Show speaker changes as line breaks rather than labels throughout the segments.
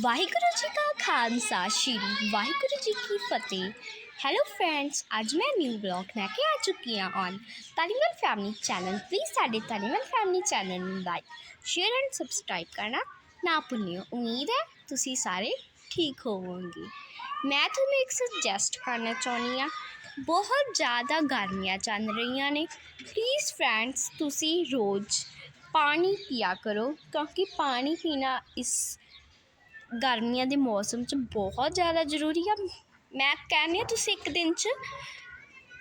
ਵਾਹਿਗੁਰੂ ਜੀ ਕਾ ਖਾਲਸਾ, ਸ਼੍ਰੀ ਵਾਹਿਗੁਰੂ ਜੀ ਕੀ ਫਤਿਹ। Hello friends ਅੱਜ ਮੈਂ ਨਿਊ ਬਲੌਗ ਲੈ ਕੇ ਆ ਚੁੱਕੀ ਹਾਂ on Taliman family channel please ਸਾਡੇ ਤਾਲੀਮਨ ਫੈਮਿਲੀ ਚੈਨਲ ਨੂੰ ਲਾਈਕ ਸ਼ੇਅਰ ਐਂਡ ਸਬਸਕ੍ਰਾਈਬ ਕਰਨਾ ਨਾ ਭੁੱਲਿਓ। ਉਮੀਦ ਹੈ ਤੁਸੀਂ ਸਾਰੇ ਠੀਕ ਹੋਵੋਗੇ। ਮੈਂ ਤੁਹਾਨੂੰ ਇੱਕ ਸੁਜੈਸਟ ਕਰਨਾ ਚਾਹੁੰਦੀ ਹਾਂ। ਬਹੁਤ ਜ਼ਿਆਦਾ ਗਰਮੀਆਂ ਚੱਲ ਰਹੀਆਂ ਨੇ। ਪਲੀਜ਼ ਫਰੈਂਡਸ ਤੁਸੀਂ ਰੋਜ਼ ਪਾਣੀ ਪੀਆ ਕਰੋ ਕਿਉਂਕਿ ਪਾਣੀ ਪੀਣਾ ਇਸ ਗਰਮੀਆਂ ਦੇ ਮੌਸਮ 'ਚ ਬਹੁਤ ਜ਼ਿਆਦਾ ਜ਼ਰੂਰੀ ਆ। ਮੈਂ ਕਹਿੰਦੀ ਹਾਂ, ਤੁਸੀਂ ਇੱਕ ਦਿਨ 'ਚ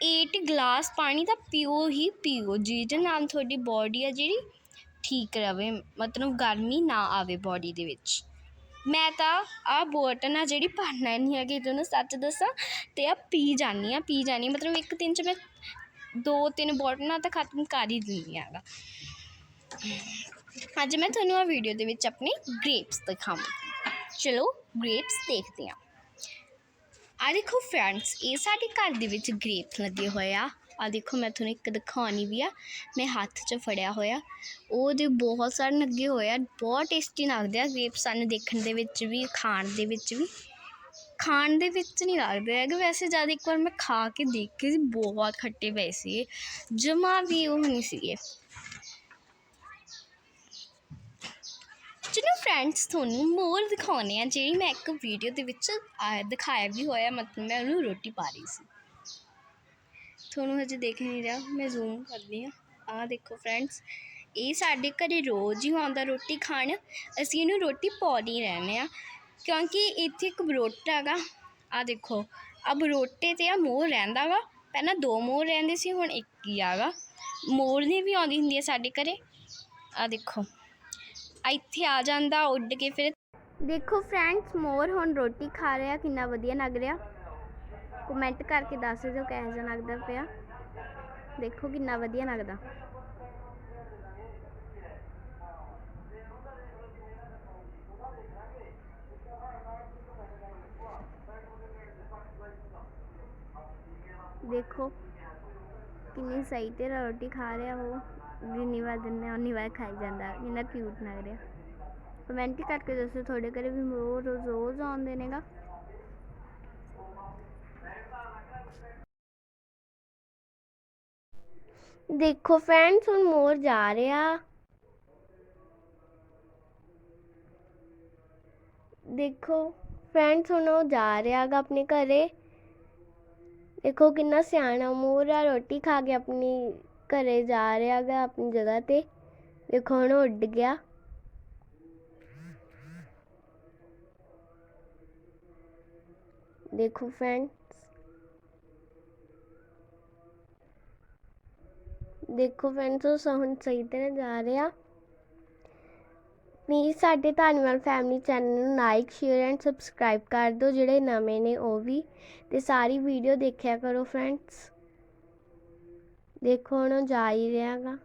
ਏਟ ਗਲਾਸ ਪਾਣੀ ਤਾਂ ਪੀਓ ਹੀ ਪੀਓ, ਜਿਹਦੇ ਨਾਲ ਤੁਹਾਡੀ ਬੋਡੀ ਆ ਜਿਹੜੀ ਠੀਕ ਰਵੇ। ਮਤਲਬ ਗਰਮੀ ਨਾ ਆਵੇ ਬੋਡੀ ਦੇ ਵਿੱਚ। ਮੈਂ ਤਾਂ ਆਹ ਬੋਟਨ ਆ ਜਿਹੜੀ ਭਰਨਾ ਨਹੀਂ ਹੈਗੀ, ਤੁਹਾਨੂੰ ਸੱਚ ਦੱਸਾਂ, ਤੇ ਆ ਪੀ ਜਾਨੀ ਆ ਪੀ ਜਾਨੀ ਮਤਲਬ ਇੱਕ ਦਿਨ 'ਚ ਮੈਂ ਦੋ ਤਿੰਨ ਬੋਟਲਾਂ ਤਾਂ ਖਤਮ ਕਰ ਹੀ ਦਿੰਦੀ ਹੈਗਾ ਅੱਜ ਮੈਂ ਤੁਹਾਨੂੰ ਆ ਵੀਡੀਓ ਦੇ ਵਿੱਚ ਆਪਣੇ ਗ੍ਰੇਪਸ ਦਿਖਾਵਾਂ ਚਲੋ ਗ੍ਰੇਪਸ ਦੇਖਦੇ ਹਾਂ। ਆ ਦੇਖੋ ਫਰੈਂਡਸ ਇਹ ਸਾਡੇ ਘਰ ਦੇ ਵਿੱਚ ਗ੍ਰੇਪਸ ਲੱਗੇ ਹੋਏ ਆ। ਆ ਦੇਖੋ, ਮੈਂ ਤੁਹਾਨੂੰ ਇੱਕ ਦਿਖਾਉਣੀ ਵੀ ਆ। ਮੈਂ ਹੱਥ 'ਚ ਫੜਿਆ ਹੋਇਆ। ਉਹਦੇ ਬਹੁਤ ਸਾਰੇ ਲੱਗੇ ਹੋਏ ਆ। ਬਹੁਤ ਟੇਸਟੀ ਲੱਗਦੇ ਆ ਗ੍ਰੇਪਸ ਸਾਨੂੰ ਦੇਖਣ ਦੇ ਵਿੱਚ ਵੀ, ਖਾਣ ਦੇ ਵਿੱਚ ਵੀ। ਖਾਣ ਦੇ ਵਿੱਚ ਨਹੀਂ ਲੱਗਦੇ ਹੈਗੇ। ਵੈਸੇ ਜਦ ਇੱਕ ਵਾਰ ਮੈਂ ਖਾ ਕੇ ਦੇਖੇ ਸੀ, ਬਹੁਤ ਖੱਟੇ ਪਏ ਸੀ ਜਮਾ ਵੀ ਉਹ ਨਹੀਂ ਸੀਗੇ। ਚਲੋ ਫਰੈਂਡਸ ਤੁਹਾਨੂੰ ਮੋਰ ਦਿਖਾਉਣੇ ਆ ਜਿਹੜੀ ਮੈਂ ਇੱਕ ਵੀਡੀਓ ਦੇ ਵਿੱਚ ਆ, ਦਿਖਾਇਆ ਵੀ ਹੋਇਆ ਮਤਲਬ ਮੈਂ ਉਹਨੂੰ ਰੋਟੀ ਪਾ ਰਹੀ ਸੀ। ਤੁਹਾਨੂੰ ਹਜੇ ਦੇਖ ਨਹੀਂ ਰਿਹਾ ਮੈਂ ਜ਼ੂਮ ਕਰਦੀ ਆ ਆਹ ਦੇਖੋ ਫਰੈਂਡਸ ਇਹ ਸਾਡੇ ਘਰੇ ਰੋਜ਼ ਹੀ ਆਉਂਦਾ ਰੋਟੀ ਖਾਣ। ਅਸੀਂ ਇਹਨੂੰ ਰੋਟੀ ਪਾਉਂਦੇ ਰਹਿੰਦੇ ਆ ਕਿਉਂਕਿ ਇੱਥੇ ਇੱਕ ਬਰੋਟਾ ਹੈਗਾ ਆ ਦੇਖੋ ਆ ਬਰੋਟੇ ਤੇ ਆ ਮੋਰ ਰਹਿੰਦਾ ਵਾ ਪਹਿਲਾਂ ਦੋ ਮੋਰ ਰਹਿੰਦੇ ਸੀ ਹੁਣ ਇੱਕ ਹੀ ਆਗਾ ਮੋਰ ਦੀ ਵੀ ਆਉਂਦੀ ਹੁੰਦੀ ਹੈ ਸਾਡੇ ਘਰੇ। ਆ ਦੇਖੋ। ਇੱਥੇ ਆ ਜਾਂਦਾ, ਉੱਡ ਕੇ ਫਿਰ ਦੇਖੋ ਫਰੈਂਡਸ, ਮੋਰ ਹੁਣ ਰੋਟੀ ਖਾ ਰਿਹਾ, ਕਿੰਨਾ ਵਧੀਆ ਲੱਗ ਰਿਹਾ। ਕਮੈਂਟ ਕਰਕੇ ਦੱਸ ਦਿਓ ਕਿਹੋ ਜਿਹਾ ਲੱਗਦਾ ਪਿਆ। ਦੇਖੋ ਕਿੰਨਾ ਵਧੀਆ ਲੱਗਦਾ। ਦੇਖੋ ਕਿੰਨੀ ਸਹੀ ਤਰ੍ਹਾਂ ਰੋਟੀ ਖਾ ਰਿਹਾ ਉਹ। ਜਿੰਨੀ ਵਾਰ ਦਿੰਦੇ ਹਾਂ ਉਨੀ ਵਾਰ ਖਾਈ ਜਾਂਦਾ ਕਿੰਨਾ ਕਿਊਟ ਲੱਗ ਰਿਹਾ। ਕਮੈਂਟ ਕਰਕੇ ਦੱਸੋ ਤੁਹਾਡੇ ਘਰੇ ਵੀ ਮੋਰ ਰੋਜ਼ ਆਉਂਦੇ ਨੇਗਾ। ਦੇਖੋ ਫਰੈਂਡਸ ਹੁਣ ਮੋਰ ਜਾ ਰਿਹਾ। ਦੇਖੋ ਫਰੈਂਡਸ ਹੁਣ ਉਹ ਜਾ ਰਿਹਾ ਗਾ ਆਪਣੇ ਘਰੇ। ਦੇਖੋ ਕਿੰਨਾ ਸਿਆਣਾ ਮੋਰ ਆ, ਰੋਟੀ ਖਾ ਕੇ ਆਪਣੀ ਘਰੇ ਜਾ ਰਿਹਾ ਗਾ ਆਪਣੀ ਜਗ੍ਹਾ ਤੇ। ਦੇਖੋ ਹੁਣ ਉੱਡ ਗਿਆ। ਦੇਖੋ ਫਰੈਂਡਸ ਦੇਖੋ ਫਰੈਂਡਸ ਉਹ ਸ- ਹੁਣ ਸਹੀ ਤਰ੍ਹਾਂ ਜਾ ਰਿਹਾ। ਪਲੀਜ਼ ਸਾਡੇ ਧੰਨਵਾਦ ਫੈਮਿਲੀ ਚੈਨਲ ਨੂੰ ਲਾਈਕ ਸ਼ੇਅਰ ਐਂਡ ਸਬਸਕ੍ਰਾਈਬ ਕਰ ਦਿਓ ਜਿਹੜੇ ਨਵੇਂ ਨੇ ਉਹ ਵੀ। ਤੇ ਸਾਰੀ ਵੀਡੀਓ ਦੇਖਿਆ ਕਰੋ ਫਰੈਂਡਸ ਦੇਖੋ ਹੁਣ ਉਹ ਜਾ ਹੀ ਰਿਹਾ ਗਾ।